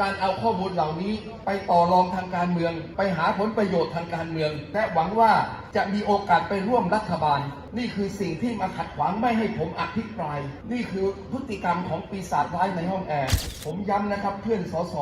การเอาข้อมูลเหล่านี้ ไปต่อรองทางการเมือง ไปหาผลประโยชน์ทางการเมือง และหวังว่า จะมีโอกาสไปร่วมรัฐบาล นี่คือสิ่งที่มาขัดขวางไม่ให้ผมอภิปราย นี่คือพฤติกรรมของปีศาจร้ายในห้องแอร์ ผมย้ำนะครับเพื่อนสส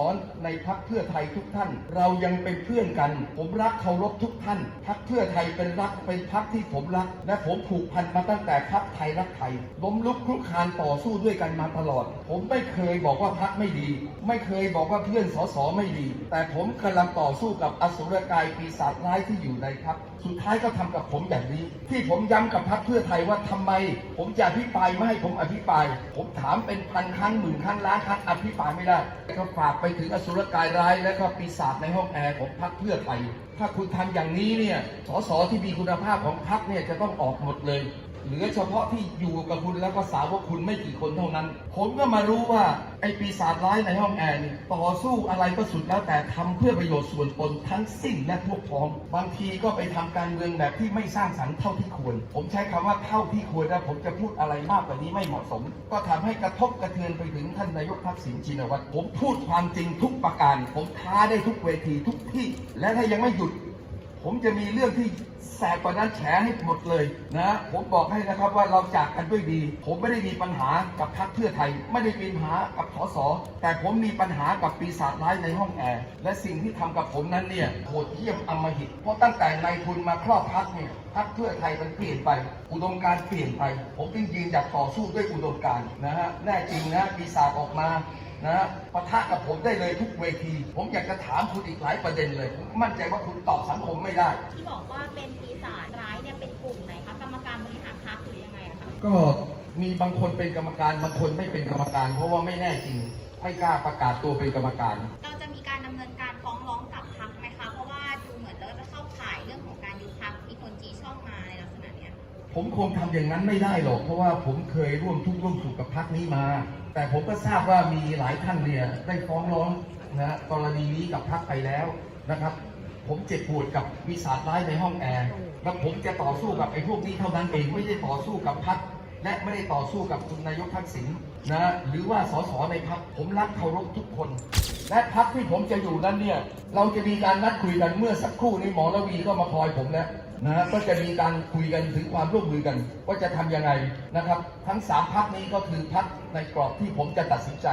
ในพักเพื่อไทยทุกท่าน เรายังเป็นเพื่อนกัน ผมรักเคารพทุกท่าน พักเพื่อไทยเป็นรักเป็นพักที่ผมรัก และผมผูกพันมาตั้งแต่พักไทยรักไทยล้มลุกคลุกคานต่อสู้ด้วยกันมาตลอด ผมไม่เคยบอกว่าพักไม่ดี ไม่เคยบอกว่าเพื่อนสสไม่ดี แต่ผมกำลังต่อสู้กับอสุรกายปีศาจร้ายที่อยู่ในพักสุดท้ายก็ทำกับผมอย่างนี้ ที่ผมย้ำกับพรรคเพื่อไทยว่าทำไม ผมจะอภิปรายไม่ให้ผมอภิปราย ผมถามเป็นพันครั้งหมื่นครั้งล้านครั้งอภิปรายไม่ได้ก็ฝากไปถึงอสุรกายร้ายและก็ปีศาจในห้องแอร์ของพรรคเพื่อไทยถ้าคุณทำอย่างนี้เนี่ยสสที่มีคุณภาพของพรรคเนี่ยจะต้องออกหมดเลย เหลือเฉพาะที่อยู่กับคุณแล้วก็สาวกคุณไม่กี่คนเท่านั้น ผมก็มารู้ว่าไอ้ปีศาจร้ายในห้องแอร์นี่ต่อสู้อะไรก็สุดแล้วแต่ทำเพื่อประโยชน์ส่วนตนทั้งสิ้นและพวกพ้อง บางทีก็ไปทำการเมืองแบบที่ไม่สร้างสรรค์เท่าที่ควร ผมใช้คำว่าเท่าที่ควรนะผมจะพูดอะไรมากกว่านี้ไม่เหมาะสม ก็ทำให้กระทบกระเทือนไปถึงท่านนายกทักษิณชินวัตรผมพูดความจริงทุกประการ ผมท้าได้ทุกเวทีทุกที่ และถ้ายังไม่หยุด ผมจะมีเรื่องที่แสบกว่านั้นแฉให้หมดเลยนะ ผมบอกให้นะครับว่าเราจากกันด้วยดี ผมไม่ได้มีปัญหากับพรรคเพื่อไทย ไม่ได้มีปัญหากับสสแต่ผมมีปัญหากับปีศาจร้ายในห้องแอร์และสิ่งที่ทำกับผมนั้นเนี่ยโหดเหี้ยมอำมหิตเพราะตั้งแต่นายทุนมาครอบพรรคเนี่ยพรรคเพื่อไทยมันเปลี่ยนไป อุดมการเปลี่ยนไป ผมจึงยืนหยัดต่อสู้ด้วยอุดมการนะฮะแน่จริงนะปีศาจออกมา นะปะทะกับผมได้เลยทุกเวที ผมอยากจะถามคุณอีกหลายประเด็นเลย ผมมั่นใจว่าคุณตอบสังคมไม่ได้ ที่บอกว่าเป็นปีศาจร้ายเนี่ยเป็นกลุ่มไหนคะกรรมการบริหารพรรคหรือยังไงอะคะก็มีบางคนเป็นกรรมการบางคนไม่เป็นกรรมการ เพราะว่าไม่แน่จริงไม่กล้าประกาศตัวเป็นกรรมการ เราจะมีการดำเนินการฟ้องร้องกับพรรคไหมคะเพราะว่าดูเหมือนเราจะเข้าข่ายเรื่องของการยุบพรรคมีคนจีช่องมาในลักษณะเนี้ยผมคงทำอย่างนั้นไม่ได้หรอก เพราะว่าผมเคยร่วมทุกข์ร่วมสุขกับพรรคนี้มา แต่ผมก็ทราบว่ามีหลายท่านเนี่ยได้ฟ้องร้องนะกรณีนี้กับพรรคไปแล้วนะครับ ผมเจ็บปวดกับวิสาจร้ายในห้องแอร์แล้วผมจะต่อสู้กับไอ้พวกนี้เท่านั้นเองไม่ได้ต่อสู้กับพรรคและไม่ได้ต่อสู้กับคุณนายกทักษิณนะหรือว่าสสในพรรคผมรักเคารพทุกคน และพรรคที่ผมจะอยู่นั้นเนี่ยเราจะมีการนัดคุยกันเมื่อสักครู่นี้หมอระวีก็มาคอยผมแล้ว นะฮะก็จะมีการคุยกันถึงความร่วมมือกัน ว่าจะทำยังไงนะครับ ทั้งสามพักนี้ก็คือพักในกรอบที่ผมจะตัดสินใจ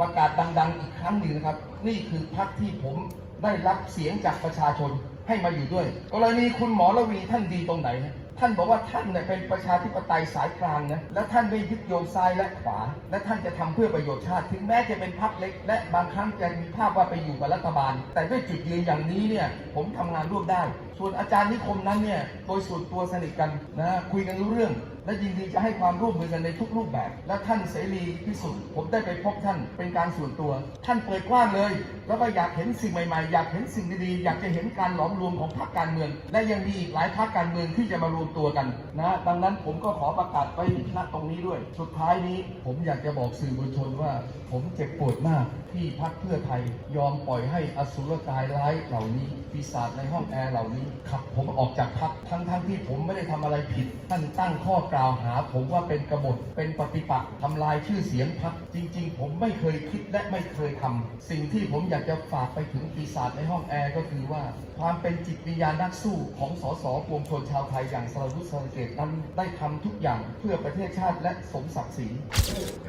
ประกาศดังๆอีกครั้งหนึ่งนะครับ นี่คือพักที่ผมได้รับเสียงจากประชาชนให้มาอยู่ด้วย กรณีคุณหมอระวีท่านดีตรงไหนนะ ท่านบอกว่าท่านเนี่ยเป็นประชาธิปไตยสายกลางนะ และท่านไม่ยึดโยงซ้ายและขวา และท่านจะทำเพื่อประโยชน์ชาติ ถึงแม้จะเป็นพรรคเล็ก และบางครั้งจะมีภาพว่าไปอยู่กับรัฐบาล แต่ด้วยจุดยืนอย่างนี้เนี่ยผมทำงานร่วมได้ ส่วนอาจารย์นิคมนั้นเนี่ยโดยส่วนตัวสนิทกันนะคุยกันรู้เรื่อง และยินดีจะให้ความร่วมมือกันในทุกรูปแบบ และท่านเสรีพิสุทธิ์ผมได้ไปพบท่านเป็นการส่วนตัว ท่านเปิดกว้างเลย แล้วก็อยากเห็นสิ่งใหม่ๆ อยากเห็นสิ่งดีๆอยากจะเห็นการหลอมรวมของพรรคการเมือง และยังมีอีกหลายพรรคการเมืองที่จะมารวมตัวกันนะดังนั้นผมก็ขอประกาศไว้ณตรงนี้ด้วย สุดท้ายนี้ผมอยากจะบอกสื่อมวลชนว่า ผมเจ็บปวดมากที่พรรคเพื่อไทยยอมปล่อยให้อสุรกายร้ายเหล่านี้ปีศาจในห้องแอร์เหล่านี้ขับผมออกจากพรรคทั้งๆที่ผมไม่ได้ทำอะไรผิดท่านตั้งข้อกล่าวหาผมว่าเป็นกบฏเป็นปฏิปักษ์ทำลายชื่อเสียงพรรคจริง ๆ ผมไม่เคยคิดและไม่เคยทำสิ่งที่ผมอยากจะฝากไปถึงปีศาจในห้องแอร์ก็คือว่า ความเป็นจิตวิญญาณนักสู้ของสสปวงชนชาวไทยอย่างสรวุฒิสรเกตนั้นได้ทำทุกอย่างเพื่อประเทศชาติและสมศักดิ์ศรี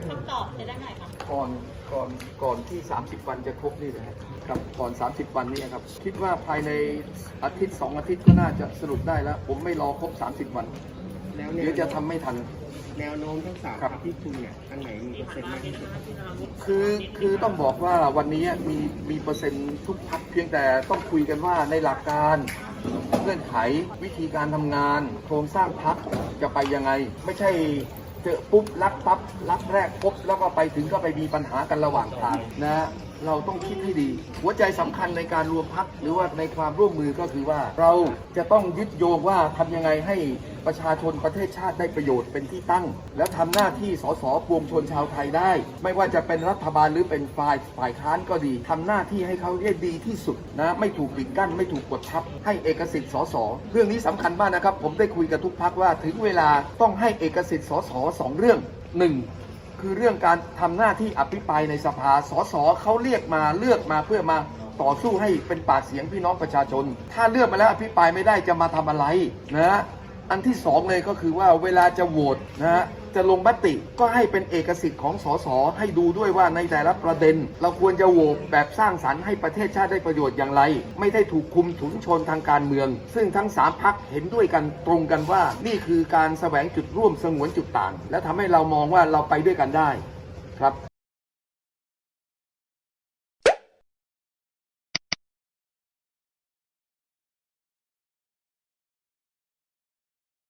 คำตอบจะได้ไหนคะก่อนก่อนก่อนที่ 30 วันจะครบนี่นะครับครับก่อน 30 วันนี้ครับ คิดว่าภายในอาทิตย์ 2 อาทิตย์ก็น่าจะสรุปได้แล้ว ผมไม่รอครบ 30 วัน แล้วเดี๋ยวจะทำไม่ทัน แนวโน้มทั้งสามครับพรรคที่คุยเนี่ยอันไหนมีเปอร์เซ็นต์มากที่สุดคือคือต้องบอกว่าวันนี้มีมีเปอร์เซ็นต์ทุกพักเพียงแต่ต้องคุยกันว่าในหลักการเงื่อนไขวิธีการทำงาน โครงสร้างพักจะไปยังไง ไม่ใช่เจอปุ๊บรับปั๊บรับแรกปุ๊บแล้วก็ไปถึงก็ไปมีปัญหากันระหว่างทางนะเราต้องคิดให้ดี หัวใจสำคัญในการรวมพักหรือว่าในความร่วมมือก็คือว่า เราจะต้องยึดโยงว่าทำยังไงให้ประชาชนประเทศชาติได้ประโยชน์เป็นที่ตั้ง แล้วทำหน้าที่สสปวงชนชาวไทยได้ ไม่ว่าจะเป็นรัฐบาลหรือเป็นฝ่ายฝ่ายค้านก็ดีทำหน้าที่ให้เขาได้ดีที่สุดนะไม่ถูกปิดกั้นไม่ถูกกดทับ ให้เอกสิทธิ์สสเรื่องนี้สำคัญมากนะครับ ผมได้คุยกับทุกพักว่าถึงเวลาต้องให้เอกสิทธิ์สสสองเรื่องหนึ่ง คือเรื่องการทำหน้าที่อภิปรายในสภา สสเขาเรียกมาเลือกมาเพื่อมาต่อสู้ให้เป็นปากเสียงพี่น้องประชาชน ถ้าเลือกมาแล้วอภิปรายไม่ได้จะมาทำอะไรนะ อันที่สองเลยก็คือว่าเวลาจะโหวตนะ จะลงมติก็ให้เป็นเอกสิทธิ์ของสสให้ดูด้วยว่าในแต่ละประเด็น เราควรจะโหวตแบบสร้างสรรค์ให้ประเทศชาติได้ประโยชน์อย่างไร ไม่ได้ถูกคุมถุนชนทางการเมือง ซึ่งทั้งสามพักเห็นด้วยกันตรงกันว่า นี่คือการแสวงจุดร่วมสงวนจุดต่าง และทำให้เรามองว่าเราไปด้วยกันได้ครับ